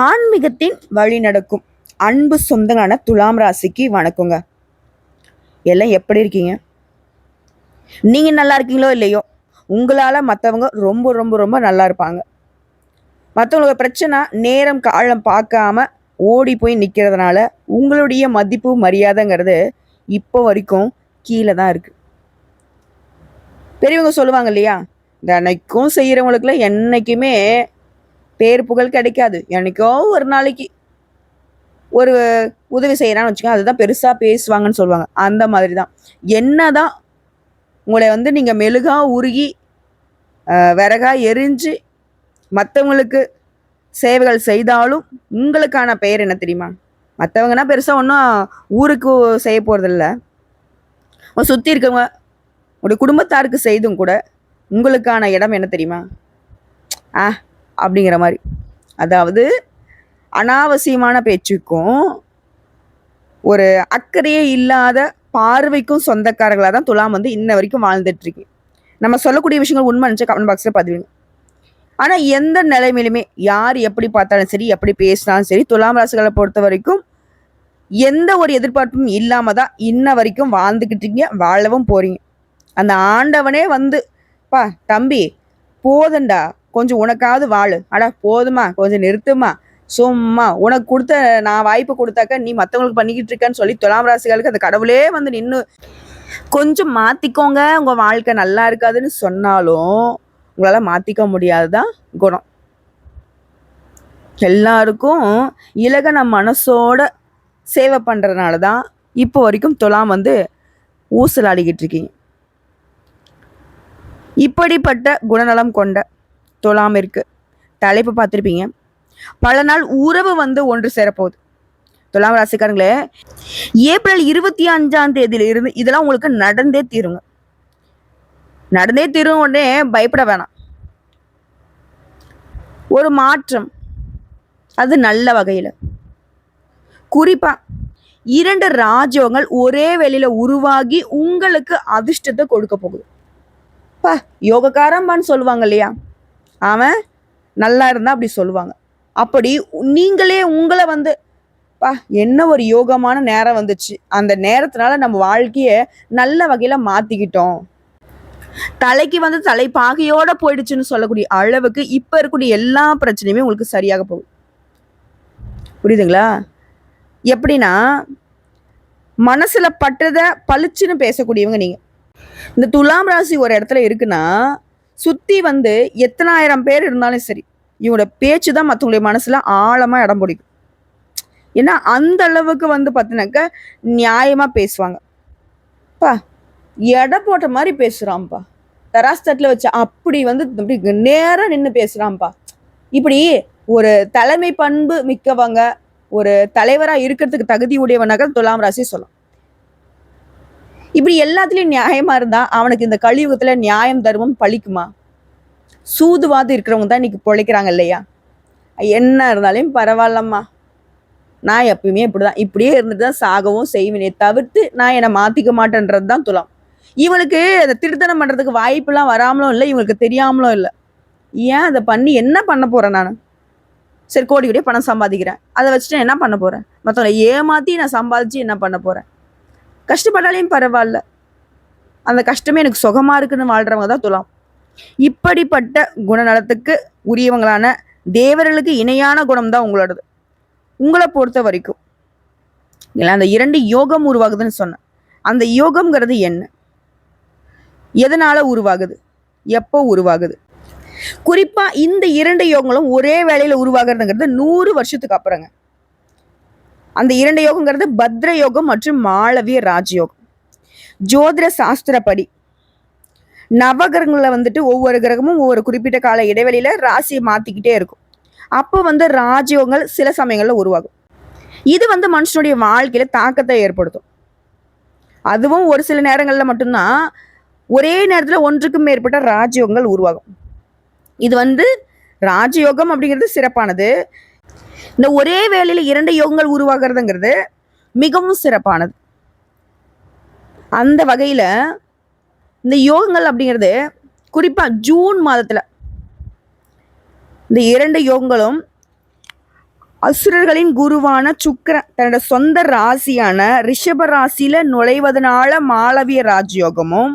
ஆன்மீகத்தின் வழி நடக்கும். அன்பு சொந்தங்களான துலாம் ராசிக்கு வணக்கங்க. எல்லாம் எப்படி இருக்கீங்க? நீங்கள் நல்லா இருக்கீங்களோ இல்லையோ உங்களால் மற்றவங்க ரொம்ப ரொம்ப ரொம்ப நல்லா இருப்பாங்க. மற்றவங்களுக்கு பிரச்சனை நேரம் காலம் பார்க்காம ஓடி போய் நிற்கிறதுனால உங்களுடைய மதிப்பு மரியாதைங்கிறது இப்போ வரைக்கும் கீழே தான் இருக்குது பெரியவங்க சொல்லுவாங்க இல்லையா தினைக்கும் செய்கிறவங்களுக்குலாம் என்றைக்குமே பேர் புகழ் கிடைக்காது. எனக்கோ ஒரு நாளைக்கு ஒரு உதவி செய்கிறான்னு வச்சுக்கோங்க அதுதான் பெருசாக பேசுவாங்கன்னு சொல்லுவாங்க. அந்த மாதிரி தான் என்ன தான் உங்களை வந்து நீங்கள் மெழுகாக உருகி விறகா எரிஞ்சு மற்றவங்களுக்கு சேவைகள் செய்தாலும் உங்களுக்கான பெயர் என்ன தெரியுமா? மற்றவங்கன்னா பெருசாக ஒன்றும் ஊருக்கு செய்ய போகிறதில்ல சுற்றி இருக்கவங்க உங்களுடைய குடும்பத்தாருக்கு செய்தும் கூட உங்களுக்கான இடம் என்ன தெரியுமா? ஆ அப்படிங்கிற மாதிரி. அதாவது அனாவசியமான பேச்சுக்கும் ஒரு அக்கறையே இல்லாத பார்வைக்கும் சொந்தக்காரர்களாக தான் துலாம் வந்து இன்ன வரைக்கும் வாழ்ந்துட்டுருக்கு. நம்ம சொல்லக்கூடிய விஷயங்கள் உண்மை நினச்சா கமெண்ட் பாக்ஸில் பதிவுங்க ஆனால் எந்த நிலைமையிலுமே யார் எப்படி பார்த்தாலும் சரி எப்படி பேசினாலும் சரி துலாம் ராசிகளை பொறுத்த வரைக்கும் எந்த ஒரு எதிர்பார்ப்பும் இல்லாமல் தான் இன்ன வரைக்கும் வாழ்ந்துக்கிட்டீங்க வாழவும் போகிறீங்க அந்த ஆண்டவனே வந்து பா தம்பி போதுண்டா கொஞ்சம் உனக்காவது வாழு. அடா போதுமா கொஞ்சம் நிறுத்துமா சும்மா. உனக்கு கொடுத்த நான் வாய்ப்பு கொடுத்தாக்க நீ மற்றவங்களுக்கு பண்ணிக்கிட்டு இருக்கேன்னு சொல்லி துலாம் ராசிகளுக்கு அந்த கடவுளே வந்து நின்று கொஞ்சம் மாற்றிக்கோங்க உங்கள் வாழ்க்கை நல்லா இருக்காதுன்னு சொன்னாலும் உங்களால் மாற்றிக்க முடியாதுதான் குணம். எல்லாருக்கும் இலகன மனசோட சேவை பண்ணுறதுனால தான் இப்போ வரைக்கும் துலாம் வந்து ஊசலாடிக்கிட்டு இருக்கீங்க. இப்படிப்பட்ட குணநலம் கொண்ட துலாம் இருக்கு. தலைப்பு பார்த்துருப்பீங்க. பல நாள் உறவு வந்து ஒன்று சேரப்போகுது. துலாம் ராசிக்காரங்களே ஏப்ரல் இருபத்தி அஞ்சாம் தேதியில இருந்து இதெல்லாம் உங்களுக்கு நடந்தே தீருங்க. நடந்தே தீரும் உடனே பயப்பட வேணாம். ஒரு மாற்றம். அது நல்ல வகையில். குறிப்பா இரண்டு ராஜ்யங்கள் ஒரே வேலையில் உருவாகி உங்களுக்கு அதிர்ஷ்டத்தை கொடுக்க போகுது. பா யோகக்காரம்பான்னு சொல்லுவாங்க இல்லையா? அவன் நல்லா இருந்தா அப்படி சொல்லுவாங்க. அப்படி நீங்களே உங்களை வந்து பா என்ன ஒரு யோகமான நேரம் வந்துச்சு. அந்த நேரத்தினால நம்ம வாழ்க்கையை நல்ல வகையில் மாற்றிக்கிட்டோம் தலைக்கு வந்து தலை பாகையோட போயிடுச்சுன்னு சொல்லக்கூடிய அளவுக்கு இப்போ இருக்கக்கூடிய எல்லா பிரச்சனையுமே உங்களுக்கு சரியாக போகும் புரியுதுங்களா? எப்படின்னா மனசில் பட்டதை பளிச்சுன்னு பேசக்கூடியவங்க நீங்கள் இந்த துலாம் ராசி ஒரு இடத்துல இருக்குன்னா சுத்தி வந்து எத்தனாயிரம் பேர் இருந்தாலும் சரி இவங்களோட பேச்சு தான் மற்றவங்களுடைய மனசுல ஆழமா இடம் பிடிக்கும். ஏன்னா அந்த அளவுக்கு வந்து பார்த்தினாக்க நியாயமா பேசுவாங்க. பா எடை போட்ட மாதிரி பேசுறான்ப்பா. தராஸ் தட்டில் வச்சு அப்படி வந்து அப்படி நேரா நின்று பேசுகிறான்ப்பா இப்படி ஒரு தலைமை பண்பு மிக்கவங்க ஒரு தலைவரா இருக்கிறதுக்கு தகுதி உடையவனாக துலாம் ராசி சொல்லலாம். இப்படி எல்லாத்துலேயும் நியாயமாக இருந்தால் அவனுக்கு இந்த கலியுகத்தில் நியாயம் தர்மம் பழிக்குமா? சூதுவாது இருக்கிறவங்க தான் இன்னைக்கு பிழைக்கிறாங்க இல்லையா? என்ன இருந்தாலும் பரவாயில்லம்மா. நான் எப்பயுமே இப்படிதான். இப்படியே இருந்துட்டு தான் சாகவும் செய்வேனே தவிர்த்து நான் என்னை மாற்றிக்க மாட்டேன்றது தான் துலாம். இவனுக்கு அதை திருத்தனம் பண்ணுறதுக்கு வாய்ப்பெல்லாம் வராமலும் இல்லை இவங்களுக்கு தெரியாமலும் இல்லை. ஏன் அதை பண்ணி என்ன பண்ண போகிறேன் நான்? சரி கோடி கோடியே பணம் சம்பாதிக்கிறேன். அதை வச்சுட்டு என்ன பண்ண போகிறேன் மற்றவங்களை ஏமாற்றி நான் சம்பாதிச்சு என்ன பண்ண போகிறேன் கஷ்டப்பட்டாலையும் பரவாயில்ல. அந்த கஷ்டமே எனக்கு சுகமாக இருக்குன்னு வாழ்கிறவங்க தான் துலாம். இப்படிப்பட்ட குணநலத்துக்கு உரியவங்களான தேவர்களுக்கு இணையான குணம் தான் உங்களோடது. உங்களை பொறுத்த வரைக்கும். இல்லை அந்த இரண்டு யோகம் உருவாகுதுன்னு சொன்னேன். அந்த யோகம்ங்கிறது என்ன? எதனால் உருவாகுது? எப்போ உருவாகுது? குறிப்பாக இந்த இரண்டு யோகங்களும் ஒரே வேலையில் உருவாகிறதுங்கிறது நூறு வருஷத்துக்கு அப்புறங்க. அந்த இரண்டு யோகங்கிறது பத்ர யோகம் மற்றும் மாளவிய ராஜயோகம். ஜோதிட சாஸ்திரப்படி நவகிரகங்களில் வந்துட்டு ஒவ்வொரு கிரகமும் ஒவ்வொரு குறிப்பிட்ட கால இடைவெளியில ராசியை மாத்திக்கிட்டே இருக்கும். அப்போ வந்து ராஜயோகங்கள் சில சமயங்களில் உருவாகும். இது வந்து மனுஷனுடைய வாழ்க்கையில தாக்கத்தை ஏற்படுத்தும். அதுவும் ஒரு சில நேரங்கள்ல மட்டும்தான் ஒரே நேரத்துல ஒன்றுக்கும் மேற்பட்ட ராஜயோகங்கள் உருவாகும். இது வந்து ராஜயோகம் அப்படிங்கிறது சிறப்பானது. இந்த ஒரே வேலையில் இரண்டு யோகங்கள் உருவாகிறதுங்கிறது மிகவும் சிறப்பானது. அந்த வகையில் இந்த யோகங்கள் அப்படிங்கிறது குறிப்பாக ஜூன் மாதத்தில் இந்த இரண்டு யோகங்களும் அசுரர்களின் குருவான சுக்கரன் தன்னோட சொந்த ராசியான ரிஷப ராசியில் நுழைவதனால மாளவிய ராஜயோகமும்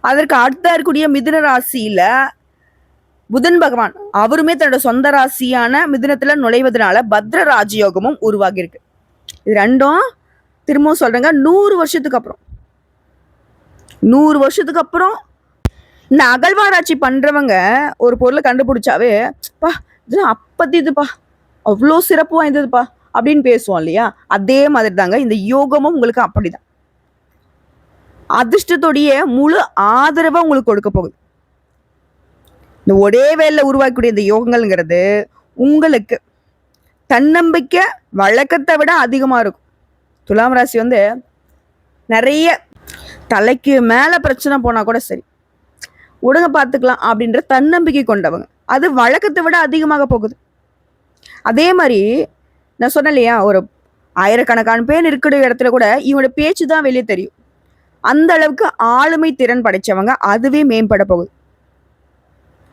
அதற்கு அடுத்த இருக்கக்கூடிய மிதுன ராசியில் புதன் பகவான் அவருமே தன்னோட சொந்த ராசியான மிதுனத்துல நுழைவதனால பத்ர ராஜயோகமும் உருவாகியிருக்கு. இது ரெண்டும் திரும்பவும் சொல்றேங்க நூறு வருஷத்துக்கு அப்புறம். நூறு வருஷத்துக்கு அப்புறம் இந்த அகழ்வாராய்ச்சி பண்றவங்க ஒரு பொருளை கண்டுபிடிச்சாவே பா இது அப்பத்தி இதுப்பா அவ்வளோ சிறப்பு வாய்ந்ததுப்பா அப்படின்னு பேசுவோம் இல்லையா? அதே மாதிரி தாங்க இந்த யோகமும் உங்களுக்கு அப்படிதான். அதிர்ஷ்டத்துடைய முழு ஆதரவை உங்களுக்கு கொடுக்க போகுது. இந்த ஒரே வேலையில் உருவாக்கக்கூடிய இந்த யோகங்கள்ங்கிறது உங்களுக்கு தன்னம்பிக்கை வழக்கத்தை விட அதிகமாக இருக்கும். துலாம் ராசி வந்து நிறைய தலைக்கு மேலே பிரச்சனை போனால் கூட சரி. உடங்க பார்த்துக்கலாம் அப்படின்ற தன்னம்பிக்கை கொண்டவங்க. அது வழக்கத்தை விட அதிகமாக போகுது. அதே மாதிரி நான் சொன்னேன் இல்லையா ஒரு ஆயிரக்கணக்கான பேர் இருக்கிற இடத்துல கூட இவனோட பேச்சு தான் வெளியே தெரியும். அந்த அளவுக்கு ஆளுமை திறன் படைச்சவங்க அதுவே மேம்பட போகுது.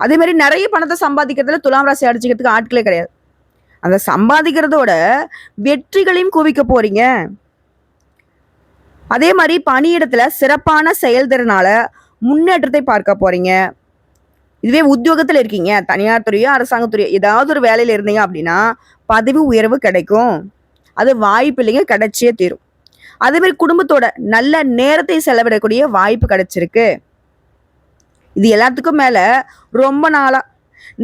அதே மாதிரி நிறைய பணத்தை சம்பாதிக்கிறதுல துலாம் ராசி அடிச்சுக்கிறதுக்கு ஆட்களே கிடையாது. அந்த சம்பாதிக்கிறதோட வெற்றிகளையும் குவிக்க போறீங்க. அதே மாதிரி பணியிடத்துல சிறப்பான செயல்திறனால முன்னேற்றத்தை பார்க்க போறீங்க. இதுவே உத்தியோகத்தில் இருக்கீங்க. தனியார் துறையோ அரசாங்கத்துறையோ ஏதாவது ஒரு வேலையில் இருந்தீங்க அப்படின்னா பதவி உயர்வு கிடைக்கும். அது வாய்ப்பு இல்லைங்க கிடைச்சே தீரும். அதே மாதிரி குடும்பத்தோட நல்ல நேரத்தை செலவிடக்கூடிய வாய்ப்பு கிடைச்சிருக்கு. இது எல்லாத்துக்கும் மேல ரொம்ப நாளா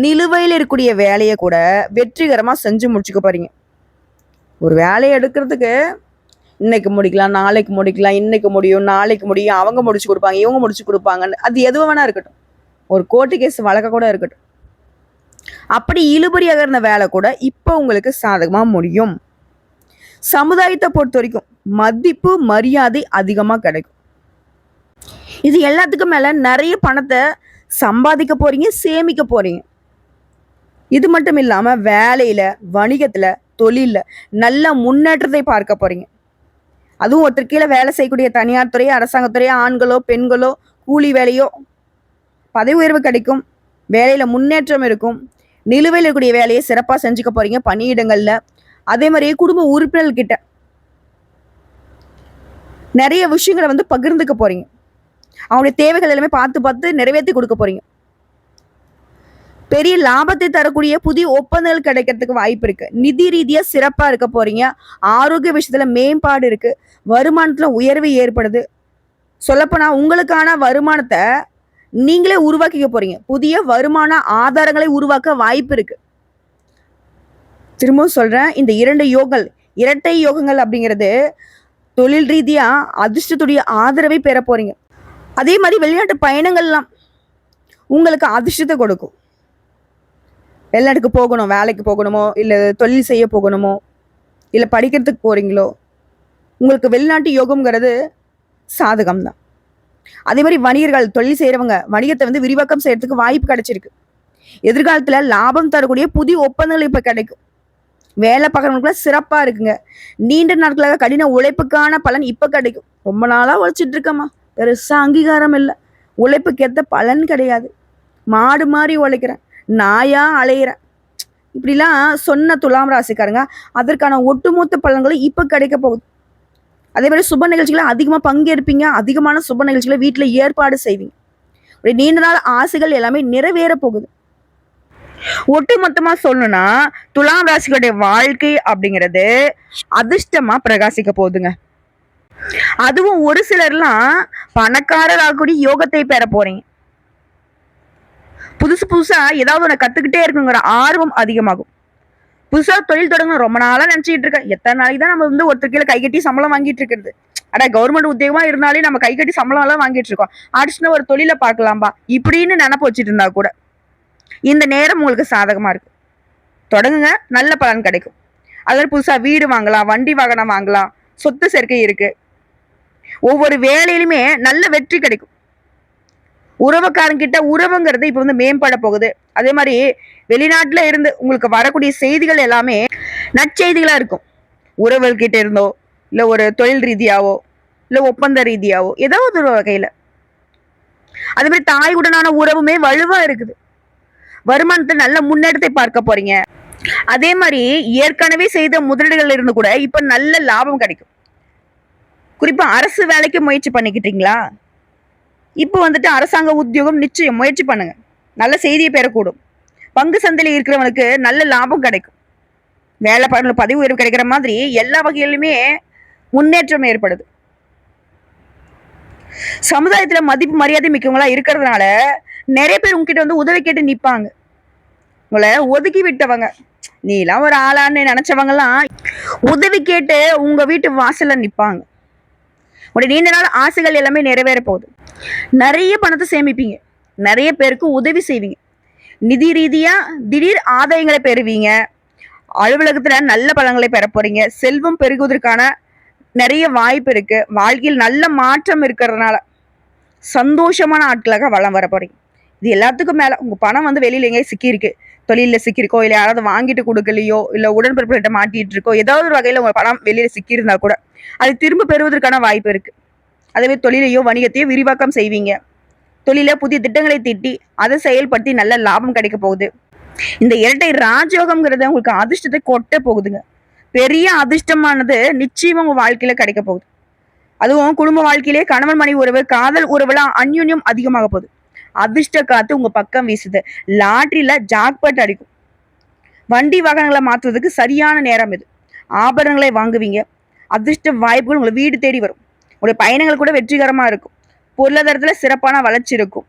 நிலுவையில் இருக்கக்கூடிய வேலையை கூட வெற்றிகரமாக செஞ்சு முடிச்சுக்க போறீங்க. ஒரு வேலையை எடுக்கிறதுக்கு இன்னைக்கு முடிக்கலாம் நாளைக்கு முடிக்கலாம் இன்னைக்கு முடியும் நாளைக்கு முடியும் அவங்க முடிச்சு கொடுப்பாங்க இவங்க முடிச்சு கொடுப்பாங்கன்னு அது எதுவும் வேணா இருக்கட்டும். ஒரு கோர்ட்டு கேஸ் வழக்க கூட இருக்கட்டும். அப்படி இழுபறியாக இருந்த வேலை கூட இப்போ உங்களுக்கு சாதகமாக முடியும். சமுதாயத்தை பொறுத்த வரைக்கும் மதிப்பு மரியாதை அதிகமாக கிடைக்கும். இது எல்லாத்துக்கும் மேலே நிறைய பணத்தை சம்பாதிக்க போகிறீங்க சேமிக்க போகிறீங்க இது மட்டும் இல்லாமல் வேலையில் வணிகத்தில் தொழிலில் நல்ல முன்னேற்றத்தை பார்க்க போகிறீங்க அதுவும் ஒருத்தர் கீழே வேலை செய்யக்கூடிய தனியார் துறை அரசாங்கத்துறையோ ஆண்களோ பெண்களோ கூலி வேலையோ பதவி உயர்வு கிடைக்கும் வேலையில் முன்னேற்றம் இருக்கும் நிலுவையில் இருக்கக்கூடிய வேலையை சிறப்பாக செஞ்சுக்க போகிறீங்க பணியிடங்களில். அதே மாதிரியே குடும்ப உறுப்பினர்கிட்ட நிறைய விஷயங்களை வந்து பகிர்ந்துக்க போகிறீங்க அவங்களுடைய தேவைகள் எல்லாமே பார்த்து பார்த்து நிறைவேற்றி கொடுக்க போறீங்க. பெரிய லாபத்தை தரக்கூடிய புதிய ஒப்பந்தங்கள் கிடைக்கிறதுக்கு வாய்ப்பு இருக்கு. நிதி ரீதியா சிறப்பா இருக்க போறீங்க. ஆரோக்கிய விஷயத்துல மேம்பாடு இருக்கு. வருமானத்துல உயர்வு ஏற்படுது. சொல்லப்போனா உங்களுக்கான வருமானத்தை நீங்களே உருவாக்கிக்க போறீங்க. புதிய வருமான ஆதாரங்களை உருவாக்க வாய்ப்பு இருக்கு. திரும்பவும் சொல்றேன் இந்த இரண்டு யோகங்கள் இரட்டை யோகங்கள் அப்படிங்கிறது தொழில் ரீதியா அதிர்ஷ்டத்துடைய ஆதரவை பெற போறீங்க. அதே மாதிரி வெளிநாட்டு பயணங்கள்லாம் உங்களுக்கு அதிர்ஷ்டத்தை கொடுக்கும். வெளிநாட்டுக்கு போகணும் வேலைக்கு போகணுமோ இல்லை தொழில் செய்ய போகணுமோ இல்லை படிக்கிறதுக்கு போகிறீங்களோ உங்களுக்கு வெளிநாட்டு யோகம்ங்கிறது சாதகம் தான் அதே மாதிரி வணிகர்கள் தொழில் செய்கிறவங்க வணிகத்தை வந்து விரிவாக்கம் செய்கிறதுக்கு வாய்ப்பு கிடைச்சிருக்கு. எதிர்காலத்தில் லாபம் தரக்கூடிய புதிய ஒப்பந்தங்கள் இப்போ கிடைக்கும். வேலை பார்க்குறவங்களுக்குலாம் சிறப்பாக இருக்குங்க. நீண்ட நாட்களாக கடின உழைப்புக்கான பலன் இப்போ கிடைக்கும். ரொம்ப நாளாக உழைச்சிட்டு இருக்கம்மா. பெருசாக அங்கீகாரம் இல்லை. உழைப்புக்கு ஏற்ற பலன் கிடையாது. மாடு மாதிரி உழைக்கிறேன். நாயா அலையிறேன். இப்படிலாம் சொன்ன துலாம் ராசிக்காரங்க அதற்கான ஒட்டுமொத்த பலன்களும் இப்போ கிடைக்க போகுது. அதே மாதிரி சுப நிகழ்ச்சிகளை அதிகமாக பங்கேற்பீங்க. அதிகமான சுப நிகழ்ச்சிகளை வீட்டில் ஏற்பாடு செய்வீங்க. அப்படி நீண்ட நாள் ஆசைகள் எல்லாமே நிறைவேற போகுது. ஒட்டு மொத்தமா சொல்லணும்னா துலாம் ராசிகளுடைய வாழ்க்கை அப்படிங்கிறது அதிர்ஷ்டமா பிரகாசிக்க போகுதுங்க. அதுவும் ஒரு சிலர்லாம் பணக்காரராக கூடிய யோகத்தை பெற போறீங்க. புதுசு புதுசா ஏதாவது ஒன்று கத்துக்கிட்டே இருக்குங்கிற ஆர்வம் அதிகமாகும். புதுசா தொழில் தொடங்கணும் ரொம்ப நாளா நினைச்சிட்டு இருக்கேன். எத்தனை நாளைக்கு தான் நம்ம வந்து ஒருத்தர் கீழே கை கட்டி சம்பளம் வாங்கிட்டு இருக்கிறது. அட கவர்மெண்ட் உத்தியோகமா இருந்தாலே நம்ம கை கட்டி சம்பளம் எல்லாம் வாங்கிட்டு இருக்கோம். அடிச்சுன்னு ஒரு தொழிலை பார்க்கலாம்பா இப்படின்னு நினப்பு வச்சுட்டு இருந்தா கூட இந்த நேரம் உங்களுக்கு சாதகமா இருக்கு. தொடங்குங்க நல்ல பலன் கிடைக்கும். அதாவது புதுசாக வீடு வாங்கலாம் வண்டி வாகனம் வாங்கலாம் சொத்து சேர்க்கை இருக்கு. ஒவ்வொரு வேலையிலுமே நல்ல வெற்றி கிடைக்கும். உறவுக்காரங்கிட்ட உறவுங்கிறது இப்போ வந்து மேம்பட போகுது. அதே மாதிரி வெளிநாட்டில் இருந்து உங்களுக்கு வரக்கூடிய செய்திகள் எல்லாமே நற்செய்திகளாக இருக்கும். உறவுகிட்ட இருந்தோ இல்லை ஒரு தொழில் ரீதியாவோ இல்லை ஒப்பந்த ரீதியாவோ ஏதாவது ஒரு வகையில். அதே மாதிரி தாயுடனான உறவுமே வலுவாக இருக்குது. வருமானத்தை நல்ல முன்னேற்றத்தை பார்க்க போறீங்க. அதே மாதிரி ஏற்கனவே செய்த முதலீடுகள் இருந்து கூட இப்போ நல்ல லாபம் கிடைக்கும். குறிப்பா அரசு வேலைக்கு முயற்சி பண்ணிக்கிட்டீங்களா? இப்போ வந்துட்டு அரசாங்க உத்தியோகம் நிச்சயம் முயற்சி பண்ணுங்க. நல்ல செய்தியை பெறக்கூடும். பங்கு சந்தையில் இருக்கிறவனுக்கு நல்ல லாபம் கிடைக்கும். வேலை பண்ண பதவி உயர்வு கிடைக்கிற மாதிரி எல்லா வகையிலுமே முன்னேற்றம் ஏற்படுது. சமுதாயத்துல மதிப்பு மரியாதை மிக்கவங்களா இருக்கிறதுனால நிறைய பேர் உங்ககிட்ட வந்து உதவி கேட்டு நிப்பாங்க. உங்களை ஒதுக்கி விட்டவங்க. நீலாம் ஒரு ஆளான்னு நினைச்சவங்கலாம் உதவி கேட்டு உங்க வீட்டு வாசல்ல நிப்பாங்க. உடைய நீண்ட நாள் ஆசைகள் எல்லாமே நிறைவேற போகுது. நிறைய பணத்தை சேமிப்பீங்க. நிறைய பேருக்கு உதவி செய்வீங்க. நிதி ரீதியாக திடீர் ஆதாயங்களை பெறுவீங்க. அலுவலகத்தில் நல்ல பலன்களை பெற போறீங்க. செல்வம் பெருகுவதற்கான நிறைய வாய்ப்பு இருக்கு. வாழ்க்கையில் நல்ல மாற்றம் இருக்கிறதுனால சந்தோஷமான ஆட்களாக வளம் வர போறீங்க. இது எல்லாத்துக்கும் மேலே உங்கள் பணம் வந்து வெளியில் எங்கேயும் சிக்கியிருக்கு. தொழிலில் சிக்கியிருக்கோ இல்லை யாராவது வாங்கிட்டு கொடுக்கலையோ இல்லை உடன்பிறப்புகிட்ட மாட்டிகிட்டு இருக்கோ ஏதாவது ஒரு வகையில் உங்கள் பணம் வெளியில் சிக்கியிருந்தா கூட அது திரும்ப பெறுவதற்கான வாய்ப்பு இருக்குது அதே தொழிலையோ வணிகத்தையோ விரிவாக்கம் செய்வீங்க. தொழில புதிய திட்டங்களை தீட்டி அதை செயல்படுத்தி நல்ல லாபம் கிடைக்க போகுது. இந்த இரட்டை ராஜயோகம்ங்கிறது உங்களுக்கு அதிர்ஷ்டத்தை கொட்ட போகுதுங்க. பெரிய அதிர்ஷ்டமானது நிச்சயம் உங்கள் வாழ்க்கையில் கிடைக்க போகுது. அதுவும் குடும்ப வாழ்க்கையிலே கணவன் மனைவி உறவு காதல் உறவுலாம் அந்யுன்யம் அதிகமாக போகுது. அதிர்ஷ்ட காத்து உங்க பக்கம் வீசுது. லாட்ரியில ஜாக்பட் அடிக்கும். வண்டி வாகனங்களை மாற்றுவதற்கு சரியான நேரம் இது. ஆபரணங்களை வாங்குவீங்க. அதிர்ஷ்ட வாய்ப்புகள் உங்களை வீடு தேடி வரும். உங்களுடைய பயணங்கள் கூட வெற்றிகரமா இருக்கும். பொருளாதாரத்துல சிறப்பான வளர்ச்சி இருக்கும்.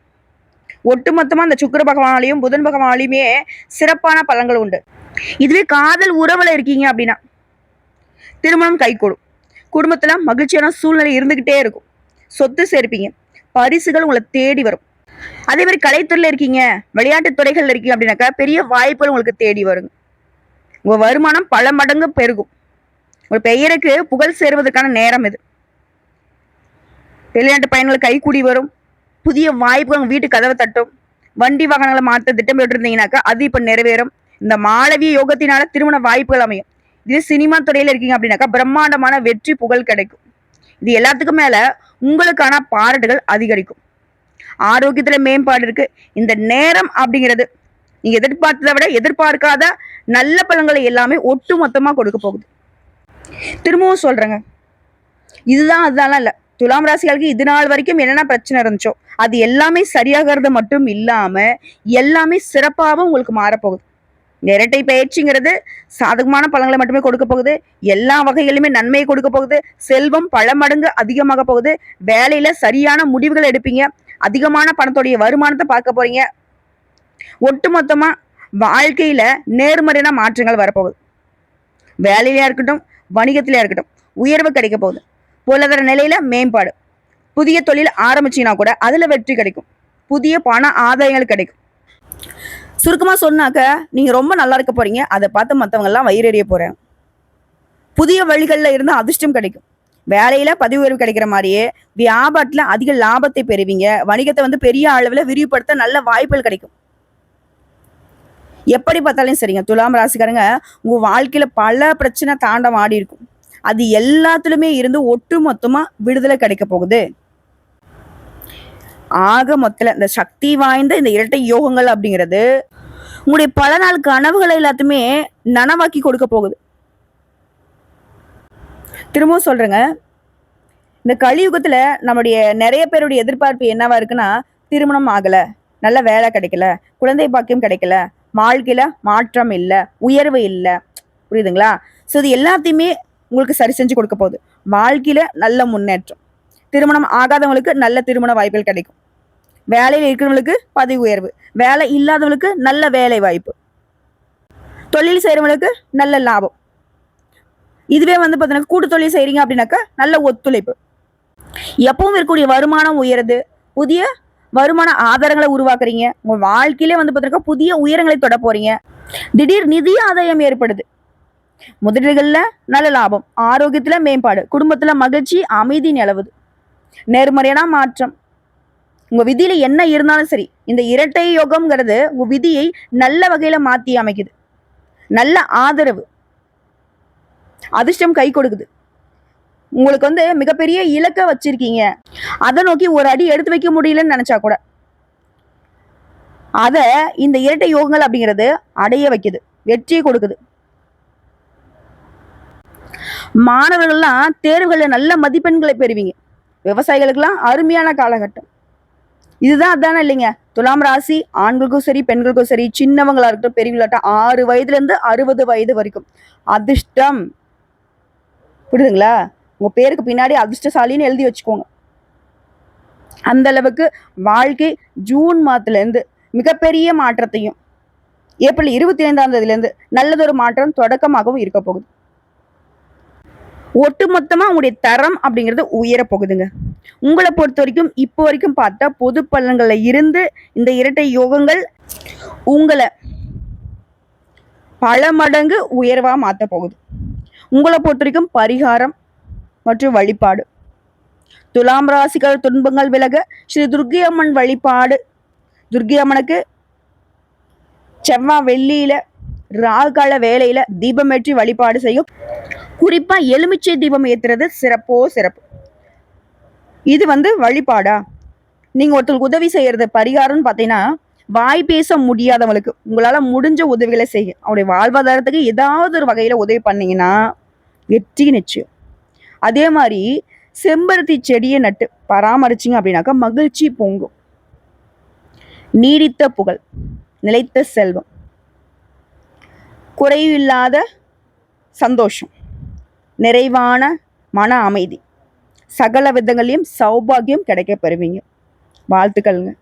ஒட்டுமொத்தமா அந்த சுக்கிர பகவானாலையும் புதன் பகவானாலையுமே சிறப்பான பலன்கள் உண்டு. இதுவே காதல் உறவுல இருக்கீங்க அப்படின்னா திருமணம் கைகூடும். குடும்பத்துல மகிழ்ச்சியான சூழ்நிலை இருந்துகிட்டே இருக்கும். சொத்து சேர்ப்பீங்க. பரிசுகள் உங்களை தேடி வரும். அதே மாதிரி கலைத்துறையில இருக்கீங்க விளையாட்டு துறைகள்ல இருக்கீங்க அப்படின்னாக்கா பெரிய வாய்ப்புகள் உங்களுக்கு தேடி வருங்க உங்க வருமானம் பல மடங்கு பெருகும். உங்க பெயருக்கு புகழ் சேருவதற்கான நேரம் இது. வெளிநாட்டு பயணங்கள் கைகூடி வரும். புதிய வாய்ப்புகள் உங்க வீட்டு கதவை தட்டும். வண்டி வாகனங்களை மாற்ற திட்டமிட்டு இருந்தீங்கன்னாக்கா அது இப்ப நிறைவேறும். இந்த மாளவிய யோகத்தினால திருமண வாய்ப்புகள் அமையும். இது சினிமா துறையில இருக்கீங்க அப்படின்னாக்கா பிரம்மாண்டமான வெற்றி புகழ் கிடைக்கும். இது எல்லாத்துக்கும் மேல உங்களுக்கான பாராட்டுகள் அதிகரிக்கும். ஆரோக்கியத்துல மேம்பாடு இருக்கு. இந்த நேரம் அப்படிங்கிறது நீங்க எதிர்பார்த்ததை விட எதிர்பார்க்காத நல்ல பழங்களை எல்லாமே ஒட்டு மொத்தமாக கொடுக்க போகுது. திரும்பவும் சொல்றேங்க. இதுதான் அதெல்லாம் இல்ல. துலாம் ராசிகளுக்கு இது நாள் வரைக்கும் என்னென்ன பிரச்சனை இருந்துச்சோ அது எல்லாமே சரியாகிறது மட்டும் இல்லாம எல்லாமே சிறப்பாகவும் உங்களுக்கு மாறப்போகுது. இரட்டை பயிற்சிங்கிறது சாதகமான பழங்களை மட்டுமே கொடுக்க போகுது. எல்லா வகைகளிலுமே நன்மையை கொடுக்க போகுது. செல்வம் பல மடங்கு அதிகமாக போகுது. வேலையில சரியான முடிவுகள் எடுப்பீங்க. அதிகமான பணத்துடைய வருமானத்தை பார்க்க போறீங்க. ஒட்டுமொத்தமா வாழ்க்கையில நேர்மறையான மாற்றங்கள் வரப்போகுது. வேலையிலயா இருக்கட்டும் வணிகத்திலயா இருக்கட்டும் உயர்வு கிடைக்க போகுது. பொருளாதார நிலையில மேம்பாடு. புதிய தொழில் ஆரம்பிச்சீங்கன்னா கூட அதுல வெற்றி கிடைக்கும். புதிய பண ஆதாயங்கள் கிடைக்கும். சுருக்கமாக சொன்னாக்க நீங்க ரொம்ப நல்லா இருக்க போறீங்க. அதை பார்த்து மற்றவங்கெல்லாம் வயிறறிய போறேன். புதிய வழிகளில் இருந்து அதிர்ஷ்டம் கிடைக்கும். வேலையில பதவி உயர்வு கிடைக்கிற மாதிரியே வியாபாரத்துல அதிக லாபத்தை பெறுவீங்க. வணிகத்தை வந்து பெரிய அளவில் விரிவுபடுத்த நல்ல வாய்ப்புகள் கிடைக்கும். எப்படி பார்த்தாலும் சரிங்க. துலாம் ராசிக்காரங்க உங்க வாழ்க்கையில பல பிரச்சனை தாண்டம் ஆடி இருக்கும். அது எல்லாத்துலயுமே இருந்து ஒட்டு மொத்தமா விடுதலை கிடைக்க போகுது. ஆக மொத்தல இந்த சக்தி வாய்ந்த இந்த இரட்டை யோகங்கள் அப்படிங்கிறது உங்களுடைய பல நாள் கனவுகளை எல்லாத்தையுமே நனவாக்கி கொடுக்க போகுது. திரும்பவும் சொல்றேங்க. இந்த கலியுகத்துல நம்முடைய நிறைய பேருடைய எதிர்பார்ப்பு என்னவா இருக்குன்னா திருமணம் ஆகல நல்ல வேலை கிடைக்கல குழந்தை பாக்கியம் கிடைக்கல வாழ்க்கையில மாற்றம் இல்லை உயர்வு இல்லை. புரியுதுங்களா? ஸோ இது எல்லாத்தையுமே உங்களுக்கு சரி செஞ்சு கொடுக்க போகுது. வாழ்க்கையில நல்ல முன்னேற்றம். திருமணம் ஆகாதவங்களுக்கு நல்ல திருமண வாய்ப்புகள் கிடைக்கும். வேலையில் இருக்கிறவங்களுக்கு பதவி உயர்வு. வேலை இல்லாதவங்களுக்கு நல்ல வேலை வாய்ப்பு. தொழில் செய்கிறவங்களுக்கு நல்ல லாபம். இதுவே வந்து பார்த்தீங்கன்னா கூட்டு தொழில் செய்கிறீங்க அப்படின்னாக்கா நல்ல ஒத்துழைப்பு. எப்பவும் இருக்கக்கூடிய வருமானம் உயருது. புதிய வருமான ஆதாரங்களை உருவாக்குறீங்க. உங்க வாழ்க்கையிலே வந்து பார்த்தீங்கன்னா புதிய உயரங்களை தொட போறீங்க. திடீர் நிதி ஆதாயம் ஏற்படுது. முதலீடுகளில் நல்ல லாபம் ஆரோக்கியத்தில் மேம்பாடு குடும்பத்தில் மகிழ்ச்சி அமைதி நிலவுது. நேர்மறையான மாற்றம். உங்கள் விதியில் என்ன இருந்தாலும் சரி இந்த இரட்டை யோகம்ங்கிறது உங்கள் விதியை நல்ல வகையில் மாற்றி அமைக்குது. நல்ல ஆதரவு. அதிர்ஷ்டம் கை கொடுக்குது. உங்களுக்கு வந்து மிகப்பெரிய இலக்க வச்சிருக்கீங்க. அதை நோக்கி ஒரு அடி எடுத்து வைக்க முடியலன்னு நினைச்சா கூட. அத இந்த இரட்டை யோகங்கள் அப்படிங்கிறது அடைய வைக்குது. வெற்றியை கொடுக்குது. மாணவர்கள்லாம் தேர்வுகளில் நல்ல மதிப்பெண்களை பெறுவீங்க. விவசாயிகளுக்கெல்லாம் அருமையான காலகட்டம். இதுதான் அதானே இல்லைங்க. துலாம் ராசி ஆண்களுக்கும் சரி பெண்களுக்கும் சரி சின்னவங்களா இருக்கட்டும் பெரியவங்களாட்டும் ஆறு வயதுல இருந்து அறுபது வயது வரைக்கும். அதிர்ஷ்டம். புரியுதுங்களா? உங்கள் பேருக்கு பின்னாடி அதிர்ஷ்டசாலின்னு எழுதி வச்சுக்கோங்க. அந்த அளவுக்கு வாழ்க்கை ஜூன் மாதத்துலேருந்து மிகப்பெரிய மாற்றத்தையும் ஏப்ரல் இருபத்தி ஐந்தாம் தேதியிலேருந்து நல்லதொரு மாற்றம் தொடக்கமாகவும் இருக்க போகுது. ஒட்டுமொத்தமாக உங்களுடைய தரம் அப்படிங்கிறது உயர போகுதுங்க. உங்களை பொறுத்த வரைக்கும் இப்போ வரைக்கும் பார்த்தா பொது பலன்களில் இருந்து இந்த இரட்டை யோகங்கள் உங்களை பல மடங்கு உயர்வாக மாற்ற போகுது. உங்களை பொறுத்த வரைக்கும் பரிகாரம் மற்றும் வழிபாடு. துலாம் ராசிகள் துன்பங்கள் விலக ஸ்ரீ துர்கி அம்மன் வழிபாடு. துர்க்கை அம்மனுக்கு செவ்வாய் வெள்ளியில ராகால வேலையில தீபமேற்றி வழிபாடு செய்யும். குறிப்பா எலுமிச்சை தீபம் ஏத்துறது சிறப்போ சிறப்பு. இது வந்து வழிபாடா? நீங்க ஒருத்தருக்கு உதவி செய்யறது பரிகாரம்னு பார்த்தீங்கன்னா வாய் பேச முடியாதவங்களுக்கு உங்களால் முடிஞ்ச உதவிகளை செய்ய அவருடைய வாழ்வாதாரத்துக்கு ஏதாவது ஒரு வகையில் உதவி பண்ணீங்கன்னா வெற்றி நிச்சயம். அதே மாதிரி செம்பருத்தி செடியை நட்டு பராமரிச்சிங்க அப்படின்னாக்கா மகிழ்ச்சி பொங்கும். நீடித்த புகழ் நிலைத்த செல்வம் குறைவில்லாத சந்தோஷம் நிறைவான மன அமைதி சகல விதங்களையும் சௌபாகியம் கிடைக்க பெறுவீங்க. வாழ்த்துக்கள்ங்க.